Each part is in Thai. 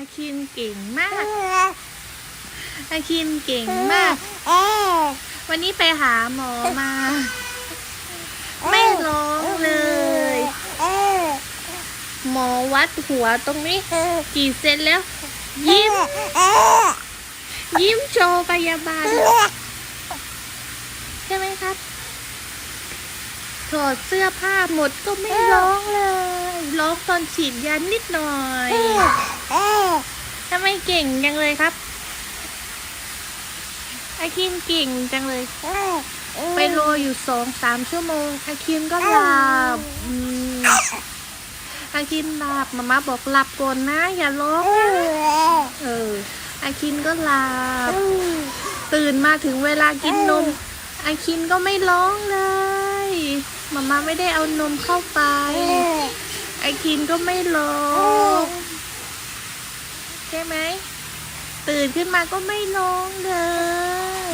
อาคินเก่งมาก อาคินเก่งมาก วันนี้ไปหาหมอมา ไม่ร้องเลย หมอวัดหัวตรงนี้ กี่เซนแล้ว ยิ้ม ยิ้มโชว์พยาบาล ใช่ไหมครับถอดเสื้อผ้าหมดก็ไม่ร้องเลย ร้องตอนฉีดยานิดหน่อยทำ ไมเก่งจังเลยครับอาคินเก่งจังเลย ไปรออยู่สองสามชั่วโมงอาคินก็หลับอืมอาคินหลับมาม่าบอกหลับก่อนนะ อย่าร้องนะเอออาคินก็หลับ ตื่นมาถึงเวลากินนมอาคินก็ไม่ร้องเลยมาม่าไม่ได้เอานมเข้าไปอาคินก็ไม่ร้อง ใช่ไหม ตื่นขึ้นมาก็ไม่ร้องเล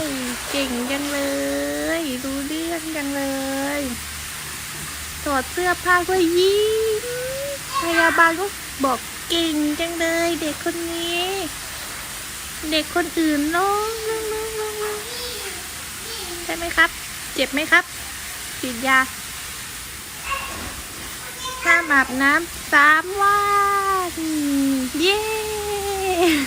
ย เก่งจังเลย รู้เรื่องจังเลยถอดเสื้อผ้าก็ยิ้มพยาบาลก็บอกเก่งจังเลย เด็กคนนี้ เด็กคนอื่นร้องร้องร้องร้องร้องใช่ไหมครับ เจ็บไหมครับฉีดยาห้ามอาบน้ำสามวัน